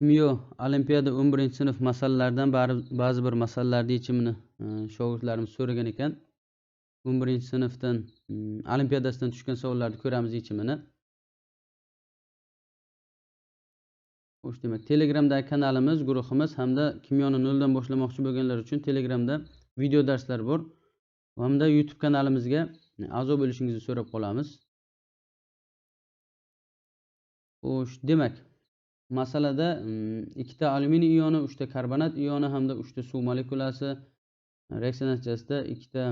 Kimyo olimpiada 11 sinf masalalaridan ba'zi bir masalalarni yechimini e, shogirdlarimiz so'ragan ekan. 11 sinfdan mm, olimpiadasidan tushgan savollarni ko'ramiz yechimini xo'sh demak telegramdagi kanalimiz guruhimiz hamda kimyoni noldan boshlamoqchi bo'lganlar uchun telegramda video darslar bor. Hamda youtube kanalimizga e, a'zo bo'lishingizni so'rab qolamiz. Xo'sh demak masalada mm, ikkita alyuminiy ioni uchta karbonat ioni hamda uchta suv molekulasi reaksiya natijasida ikkita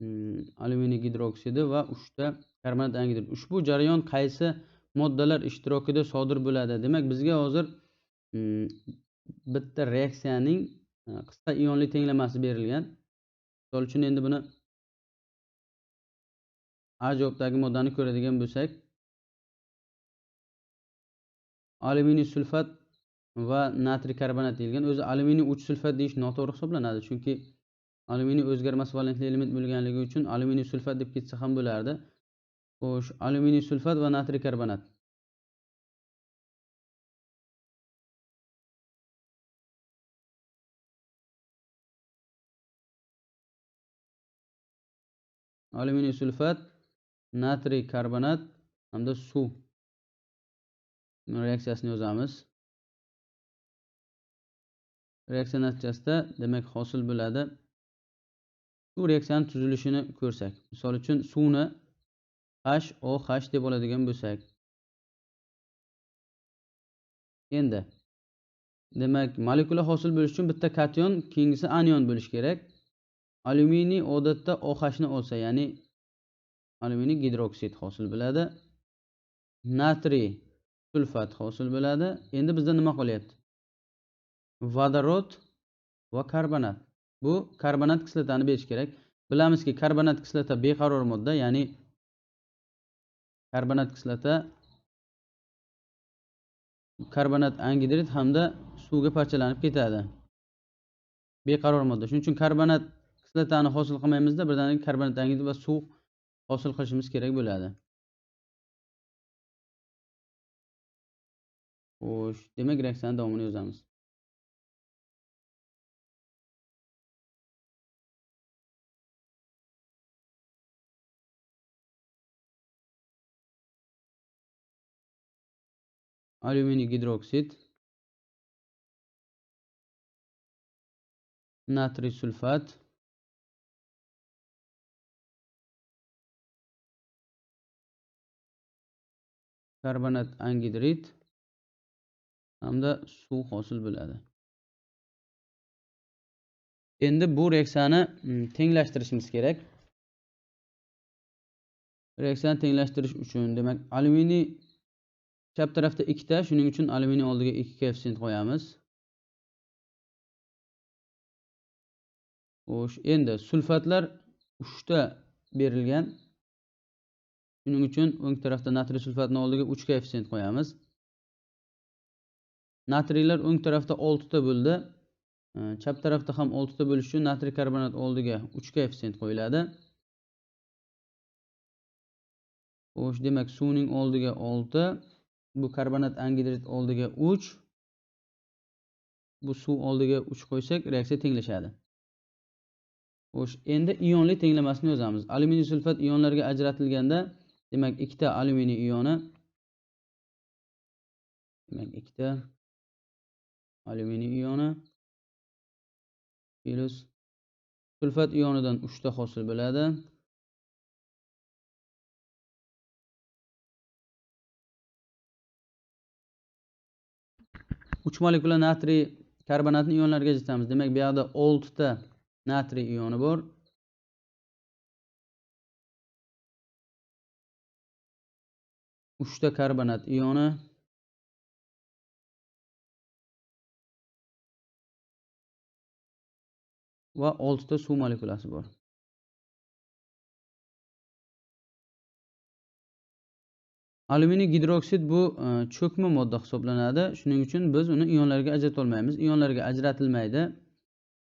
mm, alyuminiy gidroksidi va uchta karbonat angidrid. Ushbu jarayon qaysi moddalar ishtirokida sodir bo'ladi? Demak bizga hozir mm, bitta reaksiyaning e, qisqa ionli tenglamasi berilgan. Misol uchun endi buni a javobdagi moddani ko'radigan bo'lsak alyuminiy sulfat va natriy karbonat deyilgan. O'zi alyuminiy uch sulfat deyish noto'g'ri hisoblanadi. Chunki alyuminiy o'zgarmas valentli element bo'lganligi uchun alyuminiy sulfat deb ketsa ham bo'lardi. Xo'sh alyuminiy sulfat va natriy karbonat. Alyuminiy sulfat natriy karbonat hamda suv. Reaksiyasini yozamiz. Reaksiya natijasida demak hosil bo'ladi. Shu reaksiyani tuzilishini ko'rsak misol uchun suvni h o h deb oladigan bo'lsak. Endi demak molekula hosil bo'lishi uchun bitta kation, keyingisi anion bo'lishi kerak. Alyuminiy odatda ohni olsa ya'ni alyuminiy gidroksid hosil bo'ladi. Natriy sulfat hosil bo'ladi. Endi bizda nima qolyapti? Vodorod va karbonat. Bu karbonat kislotani berish kerak. Bilamizki karbonat kislota beqaror modda ya'ni karbonat kislota karbonat angidrid hamda suvga parchalanib ketadi. Beqaror modda. Shuning uchun karbonat kislotani hosil qilmaymizda birdaniga karbonat angidrid va suv hosil qilishimiz kerak bo'ladi. Xo'sh, demak reaksiyani davomini yozamiz. Alyuminiy gidroksid natriy sulfat karbonat angidrid hamda suv hosil bo'ladi. Endi bu reaksiyani mm, tenglashtirishimiz kerak. Reaksiyani tenglashtirish uchun demak alyuminiy chap tarafda ikkita shuning uchun alyuminiy oldiga ikki koeffitsient qo'yamiz. Xo'sh endi sulfatlar uchta berilgan. Shuning uchun o'ng tarafda natriy sulfatni oldiga uch koeffitsient qo'yamiz. Natriylar o'ng tarafda oltita bo'ldi. Chap tarafda ham oltita bo'lishi uchun natriy karbonat oldiga uch koeffitsient qo'yiladi. Xo'sh demak suvning oldiga olti bu karbonat angidrid oldiga uch bu suv oldiga uch qo'ysak reaksiya tenglashadi. Xo'sh endi ionli tenglamasini yozamiz alyuminiy sulfat ionlarga ajratilganda demak ikkita alyuminiy ioni demak ikkita alyuminiy ioni plus sulfat ionidan uchta hosil bo'ladi. Uch molekula natriy karbonatni ionlarga ajratamiz. Demak bu yoqda oltita natriy ioni bor. Uchta karbonat ioni va oltita suv molekulasi bor alyuminiy gidroksid bu e, cho'kma modda hisoblanadi shuning uchun biz uni ionlarga ajratolmaymiz ionlarga ajratilmaydi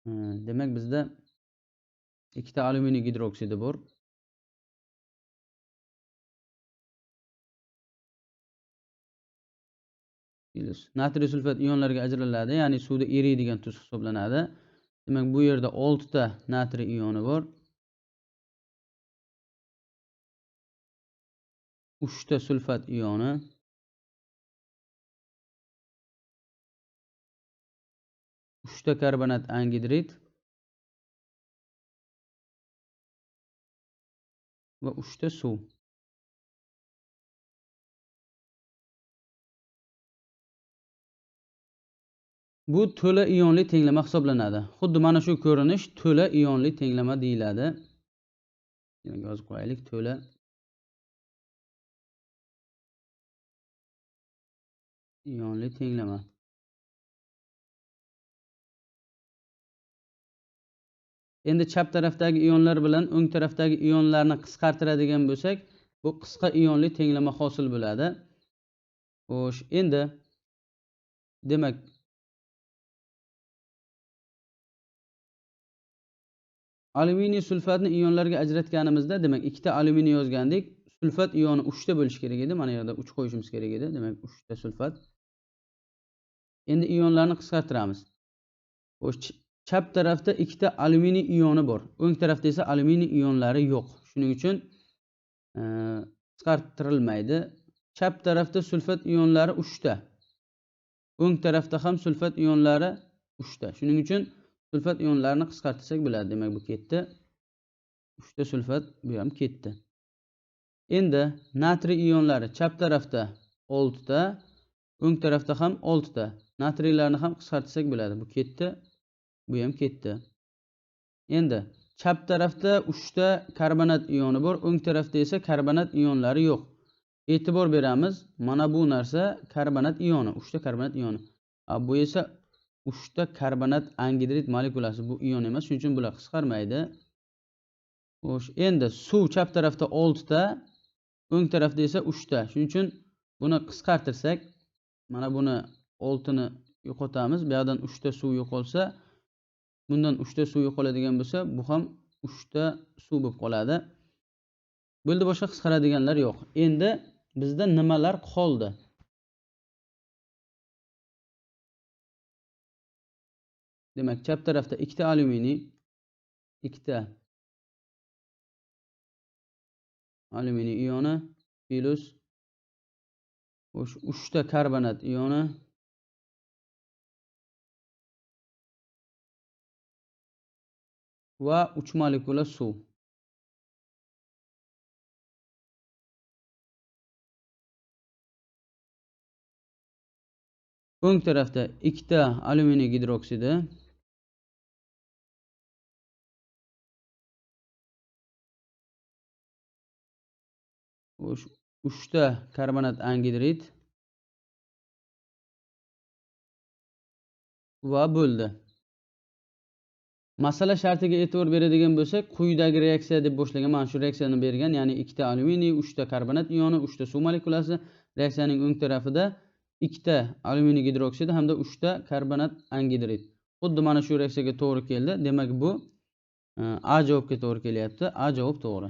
e, demak bizda ikkita alyuminiy gidroksidi bor Plus. Natriy sulfat ionlarga ajraladi, ya'ni suvda eriydigan tuz hisoblanadi. Demak, bu yerda 6 ta natriy ioni bor. 3 ta sulfat ioni. uchta karbonat angidrid va uchta suv bu to'la ionli tenglama hisoblanadi. Xuddi mana shu ko'rinish to'la ionli tenglama deyiladi. Yozib qo'yaylik to'la. Ionli tenglama. Endi chap tarafdagi ionlar bilan o'ng tarafdagi ionlarni qisqartiradigan bo'lsak bu qisqa ionli tenglama hosil bo'ladi. Xo'sh endi demak alyuminiy sulfatni ionlarga ajratganimizda demak ikkita alyuminiy yozgandik sulfat ioni uchta bo'lishi kerak edi. Mana yerda uch qo'yishimiz kerak edi demak uchta sulfat. Endi ionlarni qisqartiramiz. Xo'sh chap tarafda ikkita alyuminiy ioni bor. O'ng tarafda esa alyuminiy ionlari yo'q. Shuning uchun e, qisqartirilmaydi. Chap tarafda sulfat ionlari uchta. O'ng tarafda ham sulfat ionlari uchta. Shuning uchun sulfat ionlarini qisqartirsak bo'ladi. Demak bu ketdi. Uchta sulfat bu ham ketdi. Endi natriy ionlari chap tarafda oltita o'ng tarafda ham oltita. Natriylarni ham qisqartirsak bo'ladi. Bu ketdi bu ham ketdi. Endi chap tarafda uchta karbonat ioni bor o'ng tarafda esa karbonat ionlari yo'q. E'tibor beramiz mana bu narsa karbonat ioni uchta karbonat ioni. Bu esa uchta karbonat angidrid molekulasi. Bu ion emas shuning uchun bular qisqarmaydi. Xo'sh endi suv chap tarafda oltita o'ng tarafda esa uchta. Shuning uchun buni qisqartirsak mana buni oltini yo'qotamiz. Bu yoqdan uchta suv yo'qolsa bundan uchta suv yo'qoladigan bo'lsa bu ham uchta suv bo'lib qoladi. Bo'ldi boshqa qisqaradiganlar yo'q. Endi bizda nimalar qoldi? Demak chap tarafda ikkita alyuminiy ikkita alyuminiy ioni plus uchta karbonat ioni va uch molekula suv. O'ng tarafda ikkita alyuminiy gidroksidi uchta karbonat angidrid va bo'ldi. Masala shartiga e'tibor beradigan bo'lsak quyidagi reaksiya deb boshlagan mana shu reaksiyani bergan ya'ni ikkita alyuminiy uchta karbonat ioni uchta suv molekulasi. Reaksiyaning o'ng tarafida ikkita alyuminiy gidroksidi hamda uchta karbonat angidrid xuddi mana shu reaksiyaga to'g'ri keldi. Demak bu e, a javobga to'g'ri kelyapti. A javob to'g'ri.